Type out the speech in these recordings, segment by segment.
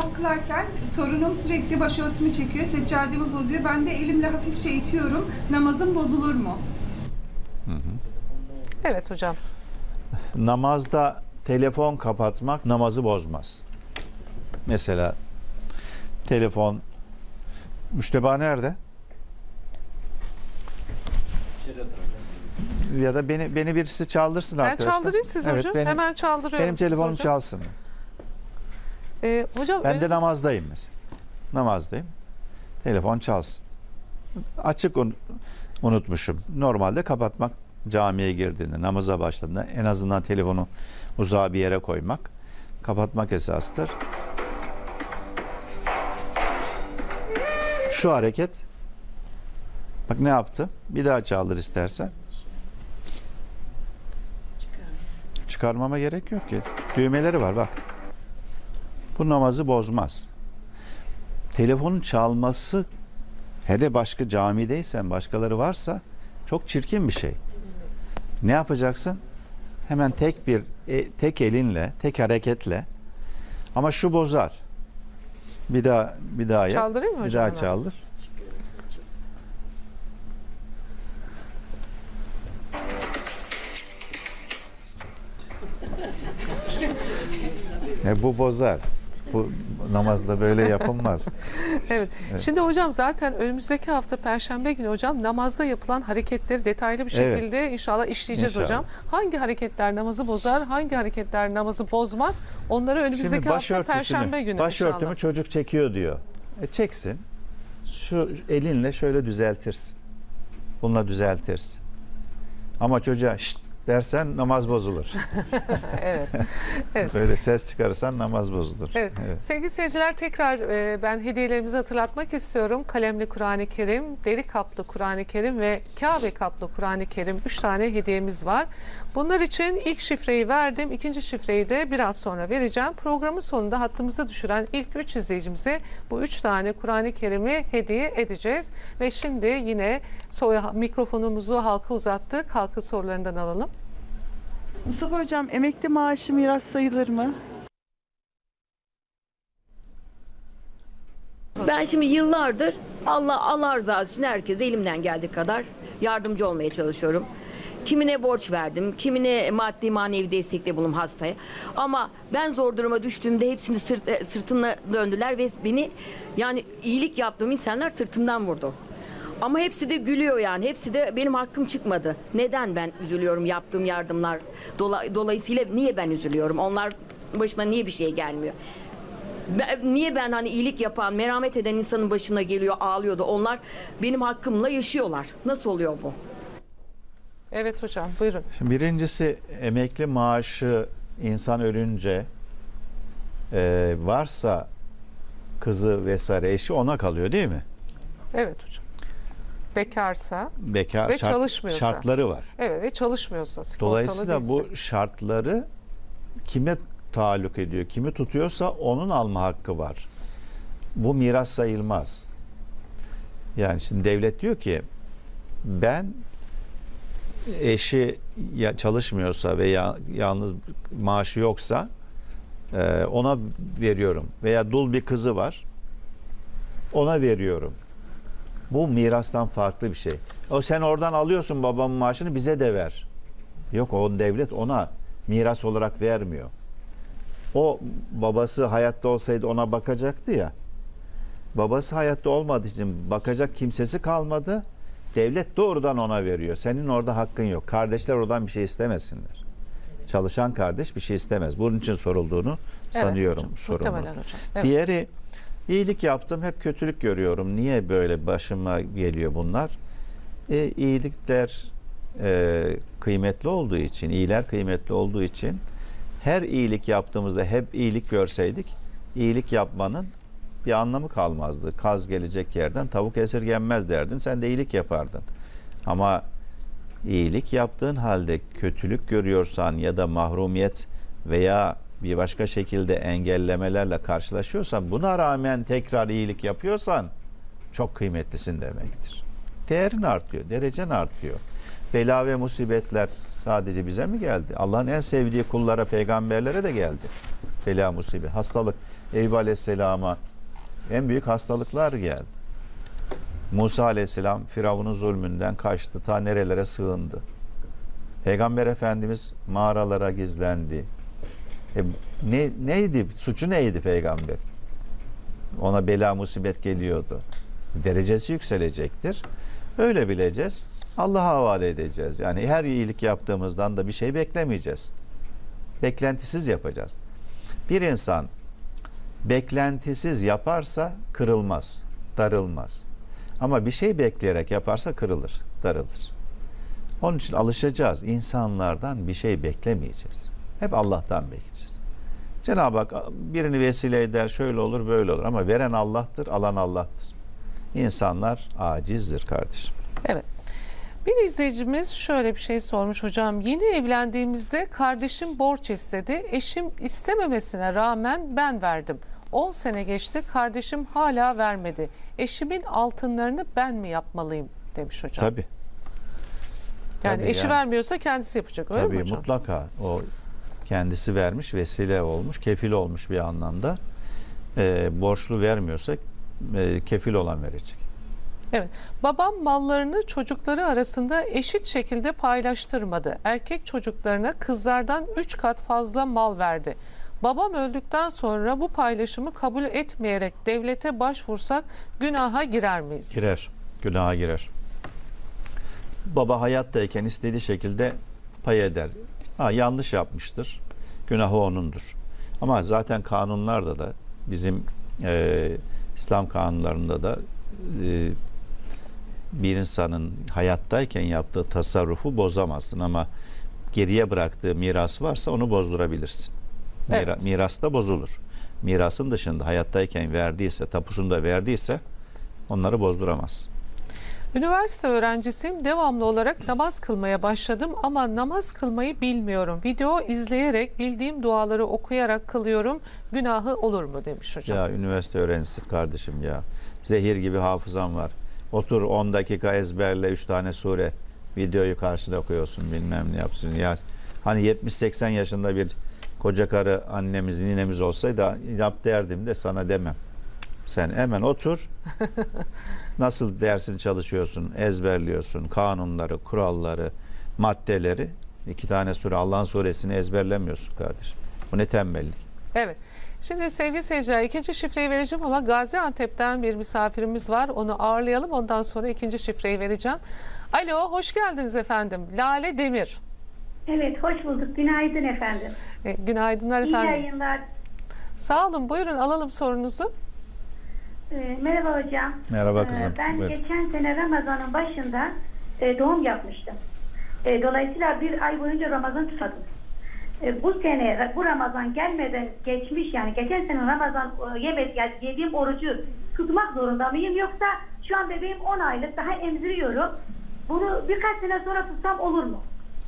namaz kılarken torunum sürekli başörtümü çekiyor, seccademi bozuyor. Ben de elimle hafifçe itiyorum. Namazım bozulur mu? Evet hocam. Namazda telefon kapatmak namazı bozmaz. Mesela telefon müşteba nerede? Ya da beni beni birisi çaldırsın Ben arkadaşlar. çaldırayım sizi Evet, hocam. Benim, Hemen çaldırıyorum. benim telefonum hocam. çalsın. Ee, hocam Ben de önümüz- namazdayım mesela. Namazdayım. Telefon çalsın. Açık un- unutmuşum. Normalde kapatmak camiye girdiğinde, namaza başladığında en azından telefonu uzağa bir yere koymak, kapatmak esastır. Şu hareket bak ne yaptı? Bir daha çaldır istersen. Çıkarmama gerek yok ki. Düğmeleri var bak. Bu namazı bozmaz. Telefonun çalması hele başka camideysen başkaları varsa çok çirkin bir şey. Ne yapacaksın? Hemen tek bir e, tek elinle, tek hareketle ama şu bozar. Bir daha bir daha yap. Çaldırayım mı Bir hocam daha çaldır. E, bu bozar. Bu namazda böyle yapılmaz. Evet. Evet. Şimdi hocam zaten önümüzdeki hafta Perşembe günü hocam namazda yapılan hareketleri detaylı bir Evet. şekilde inşallah işleyeceğiz İnşallah. hocam. Hangi hareketler namazı bozar, hangi hareketler namazı bozmaz? Onları önümüzdeki hafta Perşembe günü başörtümü inşallah. çocuk çekiyor diyor. E çeksin. Şu elinle şöyle düzeltirsin. Bununla düzeltirsin. Ama çocuğa şşt dersen namaz bozulur. evet. Böyle ses çıkarırsan namaz bozulur. Evet. Sevgili seyirciler tekrar e, ben hediyelerimizi hatırlatmak istiyorum. Kalemli Kur'an-ı Kerim, deri kaplı Kur'an-ı Kerim ve Kabe kaplı Kur'an-ı Kerim 3 tane hediyemiz var. Bunlar için ilk şifreyi verdim. ikinci şifreyi de biraz sonra vereceğim. Programın sonunda hattımıza düşüren ilk 3 izleyicimize bu 3 tane Kur'an-ı Kerim'i hediye edeceğiz. Ve şimdi yine mikrofonumuzu halka uzattık. Halkın sorularından alalım. Mustafa Hocam emekli maaşı miras sayılır mı? Ben şimdi yıllardır Allah Allah rızası için herkese elimden geldiği kadar yardımcı olmaya çalışıyorum. Kimine borç verdim, kimine maddi manevi destekle bulundum hastaya. Ama ben zor duruma düştüğümde hepsini sırt, e, sırtına döndüler ve beni yani iyilik yaptığım insanlar sırtımdan vurdu. Ama hepsi de gülüyor yani. Hepsi de benim hakkım çıkmadı. Neden ben üzülüyorum yaptığım yardımlar? Dola- dolayısıyla niye ben üzülüyorum? Onlar başına niye bir şey gelmiyor? Ben- niye ben hani iyilik yapan, merhamet eden insanın başına geliyor, ağlıyordu. Onlar benim hakkımla yaşıyorlar. Nasıl oluyor bu? Evet hocam buyurun. Şimdi birincisi emekli maaşı insan ölünce e, varsa kızı vesaire eşi ona kalıyor değil mi? Evet hocam. Bekarsa Bekar Ve şart- çalışmıyorsa. şartları var. Evet ve çalışmıyorsa Dolayısıyla değilse. bu şartları kime taalluk ediyor? Kimi tutuyorsa onun alma hakkı var. Bu miras sayılmaz. Yani şimdi devlet diyor ki ben eşi ya çalışmıyorsa veya yalnız maaşı yoksa e, ona veriyorum veya dul bir kızı var ona veriyorum. Bu mirastan farklı bir şey. O sen oradan alıyorsun babamın maaşını bize de ver. Yok o devlet ona miras olarak vermiyor. O babası hayatta olsaydı ona bakacaktı ya. Babası hayatta olmadığı için bakacak kimsesi kalmadı. Devlet doğrudan ona veriyor. Senin orada hakkın yok. Kardeşler oradan bir şey istemesinler. Çalışan kardeş bir şey istemez. Bunun için sorulduğunu Evet sanıyorum hocam, sorunu. Hocam. Evet. Diğeri iyilik yaptım hep kötülük görüyorum. Niye böyle başıma geliyor bunlar? E, iyilikler e, kıymetli olduğu için, iyiler kıymetli olduğu için her iyilik yaptığımızda hep iyilik görseydik iyilik yapmanın bir anlamı kalmazdı. Kaz gelecek yerden tavuk esirgenmez derdin. Sen de iyilik yapardın. Ama iyilik yaptığın halde kötülük görüyorsan ya da mahrumiyet veya bir başka şekilde engellemelerle karşılaşıyorsan buna rağmen tekrar iyilik yapıyorsan çok kıymetlisin demektir. Değerin artıyor, derecen artıyor. Bela ve musibetler sadece bize mi geldi? Allah'ın en sevdiği kullara, peygamberlere de geldi. Bela, musibet, hastalık. Eyüp Aleyhisselam'a en büyük hastalıklar geldi. Musa Aleyhisselam Firavun'un zulmünden kaçtı. Ta nerelere sığındı. Peygamber Efendimiz mağaralara gizlendi. E, ne, neydi? Suçu neydi peygamber? Ona bela musibet geliyordu. Derecesi yükselecektir. Öyle bileceğiz. Allah'a havale edeceğiz. Yani her iyilik yaptığımızdan da bir şey beklemeyeceğiz. Beklentisiz yapacağız. Bir insan beklentisiz yaparsa kırılmaz, darılmaz. Ama bir şey bekleyerek yaparsa kırılır, darılır. Onun için alışacağız. İnsanlardan bir şey beklemeyeceğiz. Hep Allah'tan bekleyeceğiz. Cenab-ı Hak birini vesile eder, şöyle olur, böyle olur. Ama veren Allah'tır, alan Allah'tır. İnsanlar acizdir kardeşim. Evet. Bir izleyicimiz şöyle bir şey sormuş hocam. Yeni evlendiğimizde kardeşim borç istedi. Eşim istememesine rağmen ben verdim. 10 sene geçti kardeşim hala vermedi. Eşimin altınlarını ben mi yapmalıyım demiş hocam. Tabii. yani tabii eşi yani. vermiyorsa kendisi yapacak öyle Tabii mi hocam? mutlaka o kendisi vermiş, vesile olmuş, kefil olmuş bir anlamda. Ee, borçlu vermiyorsa e, kefil olan verecek. Evet. Babam mallarını çocukları arasında eşit şekilde paylaştırmadı. Erkek çocuklarına kızlardan 3 kat fazla mal verdi. Babam öldükten sonra bu paylaşımı kabul etmeyerek devlete başvursak günaha girer miyiz? Girer, günaha girer. Baba hayattayken istediği şekilde pay eder. Ha, yanlış yapmıştır. Günahı onundur. Ama zaten kanunlarda da bizim e, İslam kanunlarında da e, bir insanın hayattayken yaptığı tasarrufu bozamazsın ama geriye bıraktığı miras varsa onu bozdurabilirsin. Mira, Evet. Miras da bozulur. Mirasın dışında hayattayken verdiyse, tapusunu da verdiyse onları bozduramaz. Üniversite öğrencisiyim. Devamlı olarak namaz kılmaya başladım ama namaz kılmayı bilmiyorum. Video izleyerek bildiğim duaları okuyarak kılıyorum. Günahı olur mu demiş hocam. Ya üniversite öğrencisi kardeşim ya. Zehir gibi hafızam var. Otur 10 dakika ezberle 3 tane sure. Videoyu karşıda okuyorsun bilmem ne yapsın. Ya hani 70-80 yaşında bir koca karı annemiz ninemiz olsaydı yap derdim de sana demem. Sen hemen otur. Nasıl dersini çalışıyorsun, ezberliyorsun, kanunları, kuralları, maddeleri. iki tane sure Allah'ın suresini ezberlemiyorsun kardeşim. Bu ne tembellik. Evet. Şimdi sevgili seyirciler ikinci şifreyi vereceğim ama Gaziantep'ten bir misafirimiz var. Onu ağırlayalım. Ondan sonra ikinci şifreyi vereceğim. Alo, hoş geldiniz efendim. Lale Demir. Evet, hoş bulduk. Günaydın efendim. E, günaydınlar İyi efendim. yayınlar. Sağ olun. Buyurun alalım sorunuzu. Ee, merhaba hocam. Merhaba Ee, kızım. ben Buyur. geçen sene Ramazan'ın başında e, doğum yapmıştım. E, dolayısıyla bir ay boyunca Ramazan tutadım. E, bu sene, bu Ramazan gelmeden geçmiş yani geçen sene Ramazan e, yemek, yani yediğim orucu tutmak zorunda mıyım? Yoksa şu an bebeğim 10 aylık daha emziriyorum. Bunu birkaç sene sonra tutsam olur mu?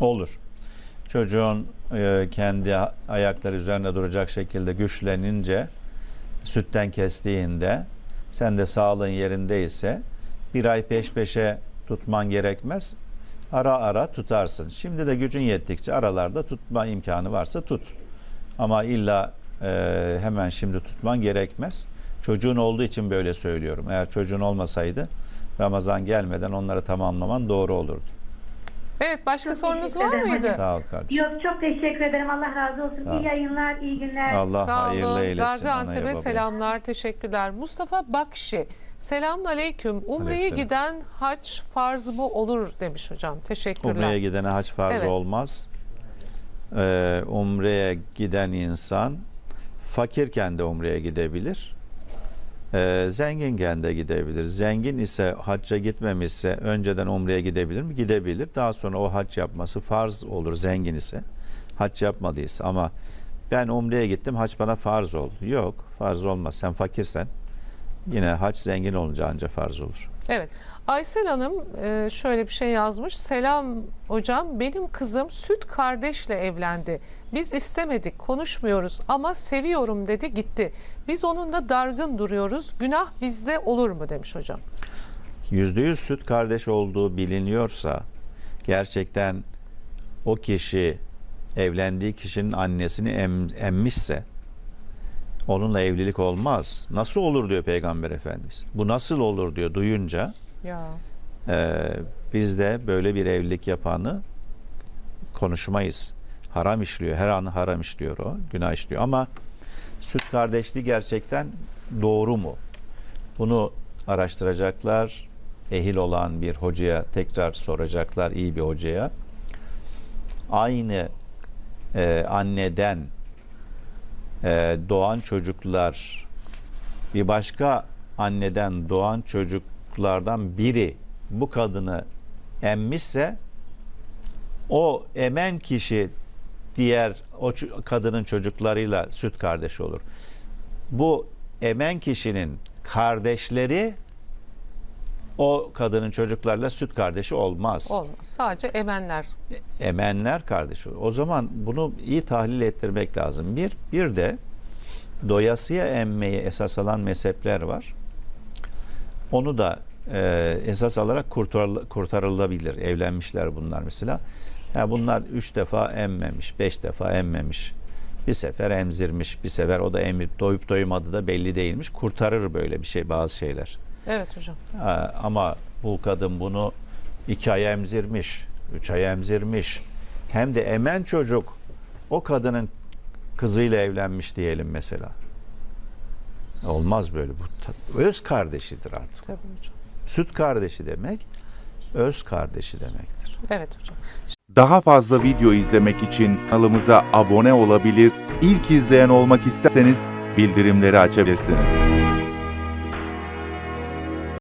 Olur. Çocuğun e, kendi ayakları üzerinde duracak şekilde güçlenince, sütten kestiğinde, sen de sağlığın yerindeyse bir ay peş peşe tutman gerekmez. Ara ara tutarsın. Şimdi de gücün yettikçe aralarda tutma imkanı varsa tut. Ama illa e, hemen şimdi tutman gerekmez. Çocuğun olduğu için böyle söylüyorum. Eğer çocuğun olmasaydı Ramazan gelmeden onları tamamlaman doğru olurdu. Evet, başka Çok sorunuz teşekkür var ederim mıydı? Sağ ol kardeşim. Yok çok teşekkür ederim. Allah razı olsun. Sağ ol. İyi yayınlar, iyi günler. Allah Sağ hayırlı olun. eylesin. anaya Gaziantep'e babaya. selamlar, teşekkürler. Mustafa Bakşi, selamun aleyküm. Umre'ye giden haç farz mı olur demiş hocam. Teşekkürler. Umre'ye gidene hac farz Evet. olmaz. Ee, umre'ye giden insan fakirken de umre'ye gidebilir. Ee, zenginken de gidebilir. Zengin ise hacca gitmemişse önceden umre'ye gidebilir mi? Gidebilir. Daha sonra o hac yapması farz olur zengin ise. Hac yapmadıysa ama ben umre'ye gittim hac bana farz oldu. Yok farz olmaz. Sen fakirsen yine hac zengin olunca anca farz olur. Evet. Aysel Hanım e, şöyle bir şey yazmış. Selam hocam benim kızım süt kardeşle evlendi. Biz istemedik konuşmuyoruz ama seviyorum dedi gitti. Biz onunla dargın duruyoruz. Günah bizde olur mu demiş hocam. yüzde yüz süt kardeş olduğu biliniyorsa gerçekten o kişi evlendiği kişinin annesini em- emmişse Onunla evlilik olmaz. Nasıl olur diyor Peygamber Efendimiz. Bu nasıl olur diyor duyunca Ya. e, biz de böyle bir evlilik yapanı konuşmayız. Haram işliyor. Her an haram işliyor o. Günah işliyor. Ama süt kardeşliği gerçekten doğru mu? Bunu araştıracaklar. Ehil olan bir hocaya tekrar soracaklar. iyi bir hocaya. Aynı e, anneden e, doğan çocuklar bir başka anneden doğan çocuklardan biri bu kadını emmişse o emen kişi diğer o kadının çocuklarıyla süt kardeşi olur. Bu emen kişinin kardeşleri o kadının çocuklarla süt kardeşi olmaz. Olmaz. Sadece emenler. Emenler kardeşi. O zaman bunu iyi tahlil ettirmek lazım. Bir, bir de doyasıya emmeyi esas alan mezhepler var. Onu da e, esas alarak kurtarıl- kurtarılabilir. Evlenmişler bunlar mesela. Ya bunlar üç defa emmemiş, beş defa emmemiş. Bir sefer emzirmiş, bir sefer o da emir doyup doymadı da belli değilmiş. Kurtarır böyle bir şey bazı şeyler. Evet hocam. Ha, ama bu kadın bunu iki ay emzirmiş, üç ay emzirmiş. Hem de emen çocuk o kadının kızıyla evlenmiş diyelim mesela. Olmaz böyle bu. Öz kardeşidir artık. Tabii hocam. Süt kardeşi demek öz kardeşi demektir. Evet hocam. Daha fazla video izlemek için kanalımıza abone olabilir, ilk izleyen olmak isterseniz bildirimleri açabilirsiniz.